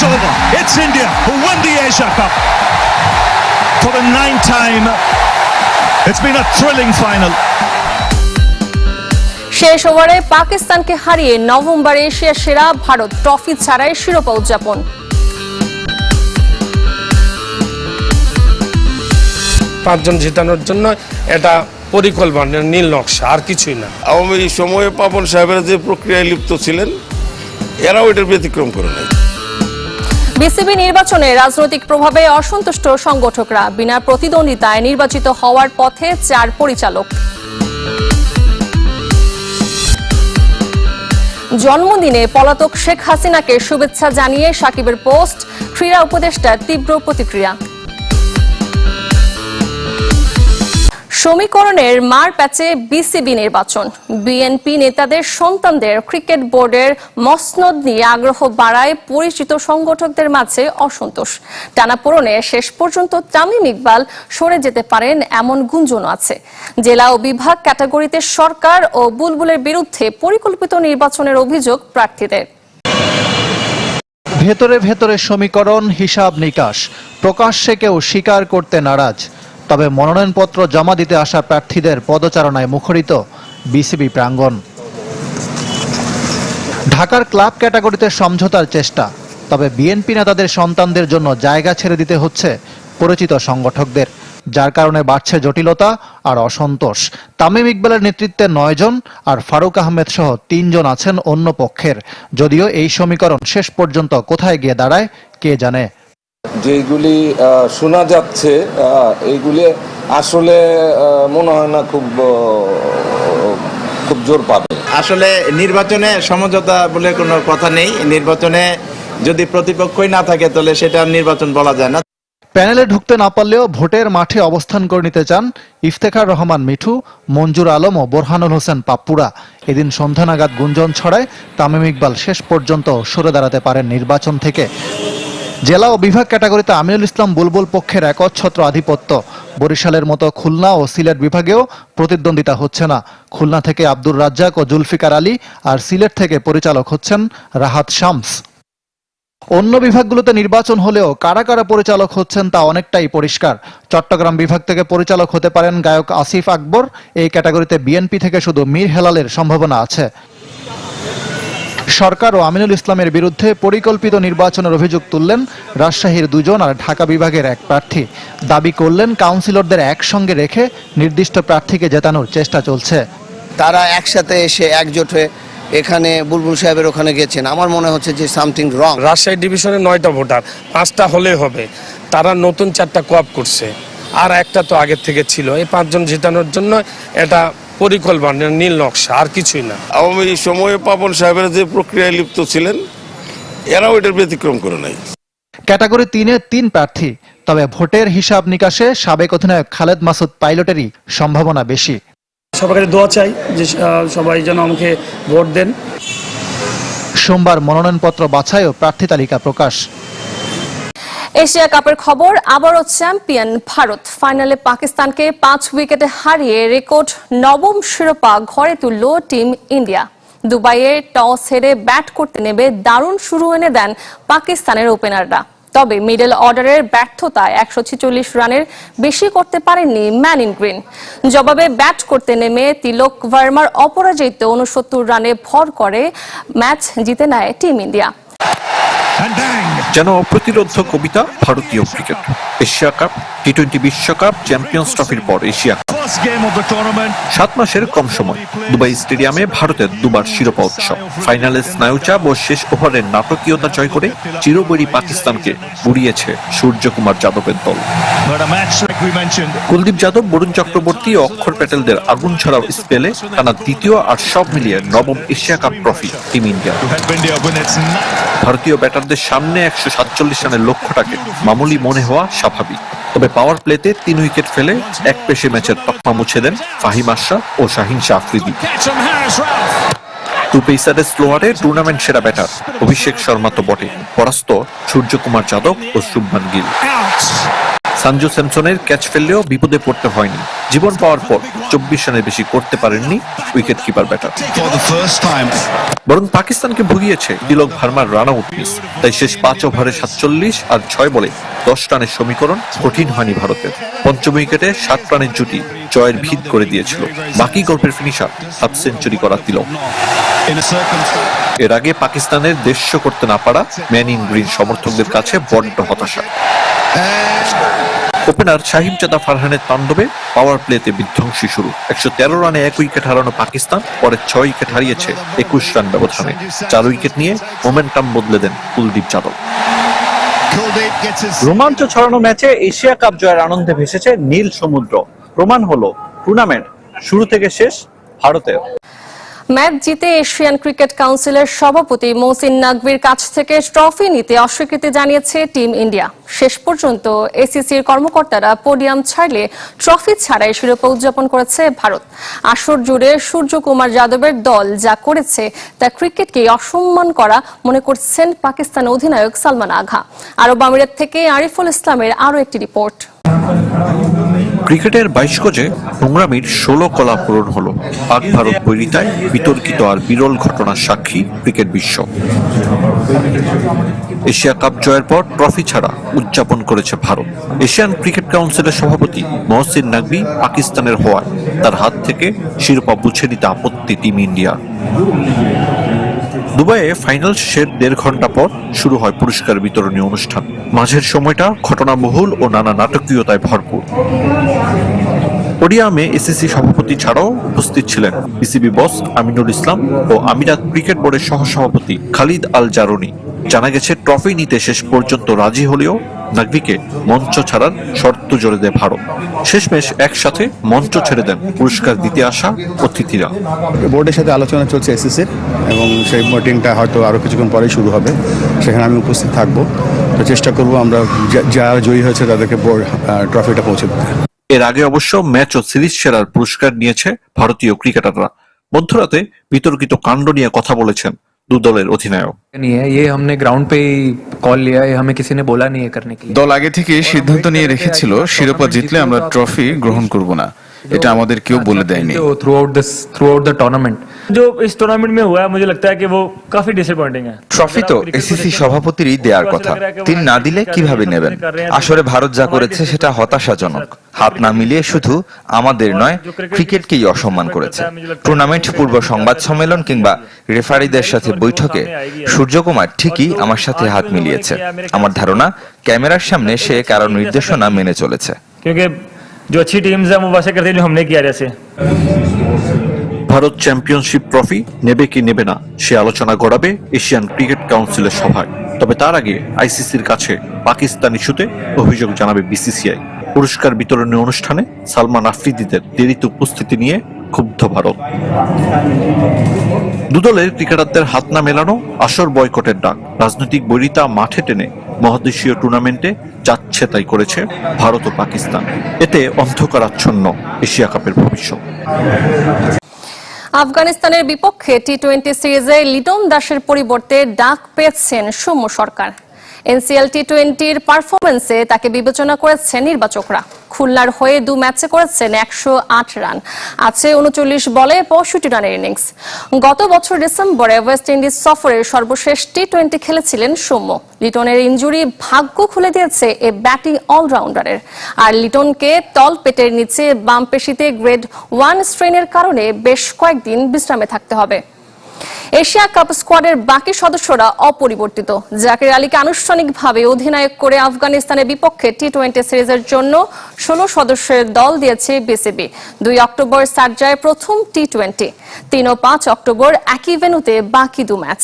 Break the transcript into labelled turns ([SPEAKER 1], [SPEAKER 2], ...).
[SPEAKER 1] It's over. It's India who won the Asia Cup for the ninth time. It's been a thrilling final.
[SPEAKER 2] শেষ ওভারে পাকিস্তানকে হারিয়ে নভেম্বরে Asia সেরা Bharat trophy ছাড়াই শিরোপা উদযাপন
[SPEAKER 3] পাঁচজন জেতানোর জন্য এটা পরিকল্পনা নীল নকশা আর কিছুই না
[SPEAKER 4] আওয়ামী সময়ে পাপন সাহেবের যে প্রক্রিয়ায় লিপ্ত ছিলেন এরাও এটার ব্যতিক্রম করে নাই
[SPEAKER 2] বিসিবি নির্বাচনে রাজনৈতিক প্রভাবে অসন্তুষ্ট সংগঠকরা বিনা প্রতিদ্বন্দ্বিতায় নির্বাচিত হওয়ার পথে চার পরিচালক। জন্মদিনে পলাতক শেখ হাসিনাকে শুভেচ্ছা জানিয়ে সাকিবের পোস্ট, ক্রীড়া উপদেষ্টার তীব্র প্রতিক্রিয়া। সমীকরণের মার প্যাচে বিসিবি নির্বাচন। বিএনপি নেতাদের সন্তানদের ক্রিকেট বোর্ডের মসনদ নিয়ে আগ্রহ বাড়ায় পরিচিত সংগঠকদের মাঝে অসন্তোষ। টানাপোড়নে শেষ পর্যন্ত তামিম ইকবাল সরে যেতে পারেন এমন গুঞ্জন আছে। জেলা ও বিভাগ ক্যাটাগরিতে সরকার ও বুলবুলের বিরুদ্ধে পরিকল্পিত নির্বাচনের অভিযোগ প্রার্থীদের।
[SPEAKER 5] ভেতরে ভেতরে সমীকরণ, হিসাব নিকাশ। প্রকাশ্যে কেউ স্বীকার করতে নারাজ। তবে মনোনয়নপত্র জমা দিতে আসা প্রার্থীদের পদচারণায় মুখরিত বিসিবি প্রাঙ্গণ। ঢাকার ক্লাব ক্যাটাগরিতে সমঝোতার চেষ্টা, তবে বিএনপি নেতাদের সন্তানদের জন্য জায়গা ছেড়ে দিতে হচ্ছে পরিচিত সংগঠকদের, যার কারণে বাড়ছে জটিলতা আর অসন্তোষ। তামিম ইকবালের নেতৃত্বে নয়জন আর ফারুক আহমেদ সহ তিনজন আছেন অন্য পক্ষের। যদিও এই সমীকরণ শেষ পর্যন্ত কোথায় গিয়ে দাঁড়ায়, কে জানে?
[SPEAKER 6] যেগুলি আহ, শোনা যাচ্ছে এইগুলি আসলে মনে হয় না খুব খুব জোর পাবে।
[SPEAKER 7] আসলে নির্বাচনে সমঝোতা বলে কোনো কথা নেই। নির্বাচনে যদি প্রতিপক্ষই না থাকে তাহলে সেটা নির্বাচন বলা যায় না।
[SPEAKER 5] প্যানেলে ঢুকতে না পারলেও ভোটের মাঠে অবস্থান করে নিতে চান ইফতেখার রহমান মিঠু মঞ্জুর আলম ও বোরহানুল হোসেন পাপ্পুরা। এদিন সন্ধ্যা নাগাদ গুঞ্জন ছড়ায় তামিম ইকবাল শেষ পর্যন্ত সরে দাঁড়াতে পারেন নির্বাচন থেকে। জেলা ও বিভাগ ক্যাটাগরিতে আমিনুল ইসলাম বুলবুল পক্ষের একচ্ছত্র আধিপত্য। বরিশালের মতো খুলনা ও সিলেট বিভাগেও প্রতিদ্বন্দ্বিতা হচ্ছে না। খুলনা থেকে আব্দুর রাজ্জাক ও জুলফিকার আলী আর সিলেট থেকে পরিচালক হচ্ছেন রাহাত শামস। অন্য বিভাগগুলোতে নির্বাচন হলেও কারা কারা পরিচালক হচ্ছেন তা অনেকটাই পরিষ্কার। চট্টগ্রাম বিভাগ থেকে পরিচালক হতে পারেন গায়ক আসিফ আকবর। এই ক্যাটাগরিতে বিএনপি থেকে শুধু মীর হেলালের সম্ভাবনা আছে। সরকার ও আমিনুল ইসলামের বিরুদ্ধে পরিকল্পিত নির্বাচনের অভিযোগ তুললেন রাজশাহীর দুজন আর ঢাকা বিভাগের এক প্রার্থী। দাবি করলেন কাউন্সিলরদের একসঙ্গে রেখে নির্দিষ্ট প্রার্থীকে জেতানোর চেষ্টা চলছে।
[SPEAKER 8] তারা একসাথে এসে একজোট হয়ে এখানে বুলবুল সাহেবের ওখানে গেছেন। আমার মনে হচ্ছে যে সামথিং রং।
[SPEAKER 3] রাজশাহী ডিভিশনে নয়টা ভোটার পাঁচটা হলে হবে। তারা নতুন চারটা কোয়াপ করছে। আর একটা তো আগের থেকে ছিল। এই পাঁচজন জেতানোর জন্য এটা পরিকল্পনা নীল নকশা আর কিছুই না।
[SPEAKER 4] আওয়ামী সময়ে পাপন সাহেবের যে প্রক্রিয়ায় লিপ্ত ছিলেন এরাও এটার ব্যতিক্রম করে নাই।
[SPEAKER 5] ক্যাটাগরি তিনে তিন প্রার্থী তবে ভোটের হিসাব নিকাশে সাবেক অধিনায়ক খালেদ মাসুদ পাইলটেরই সম্ভাবনা বেশি।
[SPEAKER 9] সবার কাছে দোয়া চাই যে সবাই যেন আমাকে ভোট দেন।
[SPEAKER 5] সোমবার মনোনয়নপত্র বাছাই ও প্রার্থী তালিকা প্রকাশ।
[SPEAKER 2] এশিয়া কাপের খবর, আবারও চ্যাম্পিয়ন ভারত। ফাইনালে পাকিস্তানকে পাঁচ উইকেটে হারিয়ে রেকর্ড নবম শিরোপা ঘরে তুলল টিম ইন্ডিয়া। দুবাইয়ে টস হেরে ব্যাট করতে নেবে দারুণ শুরু এনে দেন পাকিস্তানের ওপেনাররা। তবে মিডল অর্ডারের ব্যর্থতায় একশো ছিচল্লিশ রানের বেশি করতে পারেননি ম্যান ইন গ্রিন। জবাবে ব্যাট করতে নেমে তিলক ভার্মার অপরাজিত উনসত্তর রানে ভর করে ম্যাচ জিতে নেয় টিম ইন্ডিয়া!
[SPEAKER 10] যেন অপ্রতিরোধ কবিতা ভারতীয় cricket. Asia cup T twenty বিশ্বকাপ চ্যাম্পিয়ন্স ট্রফির পর এশিয়া কাপ. সাত মাসের কম সময়। দুবাই স্টেডিয়ামে ভারতের দুবার শিরোপা উৎসব। ফাইনালে স্নায়ুচাপ ও শেষ ওভারের নাটকীয়তা জয় করে চিরবৈরী পাকিস্তানকে উড়িয়েছে সূর্যকুমার যাদবের দল. কুলদীপ যাদব বরুণ চক্রবর্তী ও অক্ষর প্যাটেলদের আগুন ছড়াও স্পেলে টানা দ্বিতীয় আর সব মিলিয়ে নবম Asia cup
[SPEAKER 1] trophy team India.
[SPEAKER 10] ভারতীয় ব্যাটারদের সামনে একশো সাতচল্লিশ রানের লক্ষ্যটাকে মামুলি মনে হওয়া স্বাভাবিক তবে পাওয়ার প্লেতে তিন উইকেট ফেলে এক পেশে ম্যাচের তকমা মুছে দেন ফাহিম আশরাফ ও শাহিন শাহ আফ্রিদি টু পেসারের স্লোয়ারে টুর্নামেন্ট সেরা ব্যাটার অভিষেক শর্মা তো বটে, পরাস্ত সূর্যকুমার যাদব ও শুভমান গিল. সঞ্জু স্যামসনের ক্যাচ ফেললেও বিপদে পড়তে হয়নি জীবন পাওয়ার পর চব্বিশ রানের বেশি করতে পারেননি উইকেট কিপার ব্যাটার. বরং পাকিস্তানকে ভুগিয়েছে তিলক ভার্মার রান আউট মিস তাই শেষ পাঁচ ওভারে সাতচল্লিশ আর ছয় বলে দশ রানের সমীকরণ কঠিন হয়নি ভারতের পঞ্চম উইকেটে সাত রানের জুটি জয়ের ভিত করে দিয়েছিল বাকি গল্পের ফিনিশার হাফ সেঞ্চুরি করা তিলক. এর আগে পাকিস্তানের দেশ্য করতে না পারা ম্যান ইন গ্রিন সমর্থকদের কাছে বড্ড হতাশা। ওপেনার শাহিমজাদা ফারহানের তাণ্ডবে পাওয়ার প্লেতে বিধ্বংসী শুরু। একশো তেরো রানে এক উইকেট হারানো পাকিস্তান পরে ছয় উইকেট হারিয়েছে একুশ রান ব্যবধানে। চার উইকেট নিয়ে মোমেন্টাম বদলে দেন কুলদীপ যাদব.
[SPEAKER 11] রোমাঞ্চ ছড়ানো ম্যাচে এশিয়া কাপ জয়ের আনন্দে ভেসেছে নীল সমুদ্র। প্রমাণ হলো টুর্নামেন্ট শুরু থেকে শেষ ভারতের।
[SPEAKER 2] ম্যাচ জিতে এশিয়ান ক্রিকেট কাউন্সিলের সভাপতি মৌসিন নাকভির কাছ থেকে ট্রফি নিতে অস্বীকৃতি জানিয়েছে টিম ইন্ডিয়া। শেষ পর্যন্ত এসিসির কর্মকর্তারা পোডিয়াম ছাড়লে ট্রফি ছাড়াই শিরোপা উদযাপন করেছে ভারত। আসর জুড়ে সূর্যকুমার যাদবের দল যা করেছে তা ক্রিকেটকে অসম্মান করা মনে করছেন পাকিস্তান অধিনায়ক সালমান আঘা। আরব আমিরাত থেকে আরিফুল ইসলামের আরও একটি রিপোর্ট।
[SPEAKER 10] ক্রিকেটের বাইশ গজে নোংরামির ষোলো কলা পূরণ হল। পাক ভারত বৈরিতায় বিতর্কিত আর বিরল ঘটনার সাক্ষী ক্রিকেট বিশ্ব। এশিয়া কাপ জয়ের পর ট্রফি ছাড়া উদযাপন করেছে ভারত। এশিয়ান ক্রিকেট কাউন্সিলের সভাপতি মহসিন নাকবি পাকিস্তানের হওয়ায় তার হাত থেকে শিরোপা বুঝে নিতে আপত্তি টিম ইন্ডিয়ার। দুবাইয়ে ফাইনাল শেষের দেড় ঘণ্টা পর শুরু হয় পুরস্কার বিতরণী অনুষ্ঠান। মাঝের সময়টা ঘটনাবহুল ও নানা নাটকীয়তায় ভরপুর। ওডিয়ামে এসিসি সভাপতি ছাড়াও উপস্থিত ছিলেন বিসিবি বস আমিনুল ইসলাম ও আমিরাত ক্রিকেট বোর্ডের সহসভাপতি খালিদ আল জারুনি জানা গেছে ট্রফি নিতে শেষ পর্যন্ত রাজি হলেও নাগরিকে মঞ্চ ছাড়ার শর্ত জোরে দেয় ভারত। শেষমেশ একসাথে মঞ্চ ছেড়ে দেন পুরস্কার দিতে আসা অতিথিরা।
[SPEAKER 12] বোর্ডের সাথে আলোচনা চলছে এসএসির এবং সেই মিটিংটা হয়তো আরও কিছুক্ষণ পরেই শুরু হবে। সেখানে আমি উপস্থিত থাকব। তো চেষ্টা করব আমরা যা- যারা জয়ী হয়েছে তাদেরকে বোর্ড ট্রফিটা পৌঁছে দিতে।
[SPEAKER 10] এর আগে অবশ্য ম্যাচ ও সিরিজ সেরার পুরস্কার নিয়েছে ভারতীয় ক্রিকেটাররা। মধ্যরাতে বিতর্কিত কাণ্ড নিয়ে কথা বলেছেন দলের অধিনায়ক
[SPEAKER 11] नहीं है ये हमने ग्राउंड पे ही कॉल लिया है हमें किसी ने बोला नहीं है करने के लिए
[SPEAKER 12] দল আগে থেকে সিদ্ধান্ত নিয়ে রেখেছিল শিরোপা জিতলে আমরা ট্রফি গ্রহণ করব না এটা আমাদের কেউ বলে দেয়নি
[SPEAKER 11] throughout this throughout the tournament
[SPEAKER 9] जो इस टूर्नामेंट में हुआ है मुझे लगता है कि वो काफी डिसअपॉइंटिंग है
[SPEAKER 12] ট্রফি তো এসিসি সভাপতিরই দেওয়ার কথা তিনি না দিলে কিভাবে নেবেন আসলে ভারত যা করেছে সেটা হতাশাজনক হাত না মিলিয়ে শুধু আমাদের নয় ক্রিকেটকেই অসম্মান করেছে টুর্নামেন্ট পূর্ব সংবাদ সম্মেলন কিংবা রেফারিদের সাথে বৈঠকে সূর্যকুমার ঠিকই আমার সাথে হাত মিলিয়েছে আমার ধারণা ক্যামেরার সামনে সে কারো নির্দেশনা মেনে চলেছে
[SPEAKER 9] क्योंकि जो अच्छी टीम्स है वो वैसे करती है जो हमने किया जैसे
[SPEAKER 10] ভারত চ্যাম্পিয়নশিপ ট্রফি নেবে কি নেবে না সে আলোচনা গড়াবে এশিয়ান ক্রিকেট কাউন্সিলের সভায় তবে তার আগে আইসিসির কাছে পাকিস্তান ইস্যুতে অভিযোগ জানাবে বিসিসিআই পুরস্কার বিতরণী অনুষ্ঠানে সালমান আফ্রিদিদের দেরিতে উপস্থিতি নিয়ে ক্ষুব্ধ ভারত দুদলের ক্রিকেটারদের হাত না মেলানো আসর বয়কটের ডাক রাজনৈতিক বৈরিতা মাঠে টেনে মহাদেশীয় টুর্নামেন্টে যাচ্ছে তাই করেছে, ভারত ও পাকিস্তান। এতে অন্ধকারাচ্ছন্ন এশিয়া কাপের ভবিষ্যৎ।
[SPEAKER 2] আফগানিস্তানের বিপক্ষে টি টোয়েন্টি সিরিজে লিটন দাসের পরিবর্তে ডাক পেয়েছেন সৌম্য সরকার। এনসিএল টি টোয়েন্টির পারফরমেন্সে তাকে বিবেচনা করেছে নির্বাচকরা। খুলনার হয়ে দু ম্যাচে করেছেন একশো আট রান। আছে উনচল্লিশ বলে পঁয়ষট্টি রানের ইনিংস। গত বছর ডিসেম্বরে ওয়েস্ট ইন্ডিজ সফরে সর্বশেষ টি টোয়েন্টি খেলেছিলেন সৌম্য। লিটনের ইঞ্জুরি ভাগ্য খুলে দিয়েছে এ ব্যাটিং অলরাউন্ডারের। আর লিটনকে তল পেটের নিচে বাম পেশিতে গ্রেড ওয়ান স্ট্রেনের কারণে বেশ কয়েকদিন বিশ্রামে থাকতে হবে। এশিয়া কাপ স্কোয়াডের বাকি সদস্যরা অপরিবর্তিত। জাকির আলীকে আনুষ্ঠানিকভাবে অধিনায়ক করে আফগানিস্তানের বিপক্ষে টি টোয়েন্টি সিরিজের জন্য ষোলো সদস্যের দল দিয়েছে বিসিবি দুই অক্টোবর সার্জায় প্রথম টি টোয়েন্টি তিন ও পাঁচ অক্টোবর একই ভেনুতে বাকি দু ম্যাচ।